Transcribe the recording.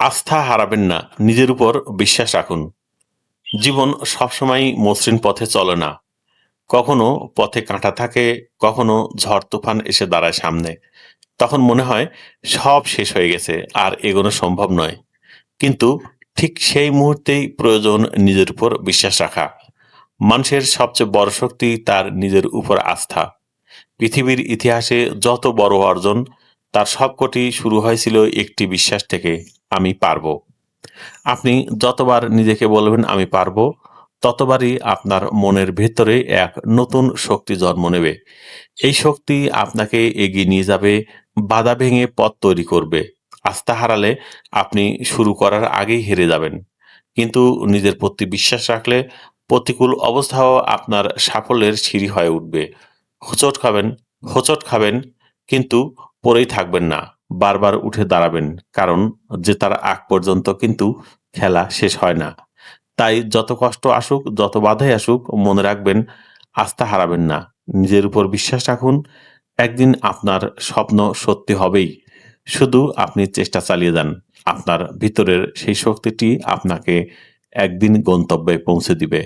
আস্থা হারাবেন না, নিজের উপর বিশ্বাস রাখুন। জীবন সবসময় মসৃণ পথে চলে না। কখনো পথে কাঁটা থাকে, কখনো ঝড় তুফান এসে দাঁড়ায় সামনে। তখন মনে হয় সব শেষ হয়ে গেছে, আর এগোনো সম্ভব নয়। কিন্তু ঠিক সেই মুহূর্তেই প্রয়োজন নিজের উপর বিশ্বাস রাখা। মানুষের সবচেয়ে বড় শক্তি তার নিজের উপর আস্থা। পৃথিবীর ইতিহাসে যত বড় অর্জন তার সবকটি শুরু হয়েছিল একটি বিশ্বাস থেকে, আমি পারব। আপনি যতবার নিজেকে বলবেন আমি পারব, ততবারই আপনার মনের ভেতরে এক নতুন শক্তি জন্ম নেবে। এই শক্তি আপনাকে এগিয়ে নিয়ে যাবে, বাধা ভেঙে পথ তৈরি করবে। আস্থা হারালে আপনি শুরু করার আগেই হেরে যাবেন। কিন্তু নিজের প্রতি বিশ্বাস রাখলে প্রতিকূল অবস্থাও আপনার সাফল্যের সিঁড়ি হয়ে উঠবে। হোঁচট খাবেন হোঁচট খাবেন, কিন্তু পড়েই থাকবেন না, বারবার উঠে দাঁড়াবেন, কারণ জেতার আগ পর্যন্ত কিন্তু খেলা শেষ হয় না। তাই যত কষ্ট আসুক, যত বাধাই আসুক, মনে রাখবেন, আস্থা হারাবেন না। নিজের উপর বিশ্বাস রাখুন, একদিন আপনার স্বপ্ন সত্যি হবেই। শুধু আপনি চেষ্টা চালিয়ে যান, আপনার ভিতরের সেই শক্তিটি আপনাকে একদিন গন্তব্যে পৌঁছে দিবে।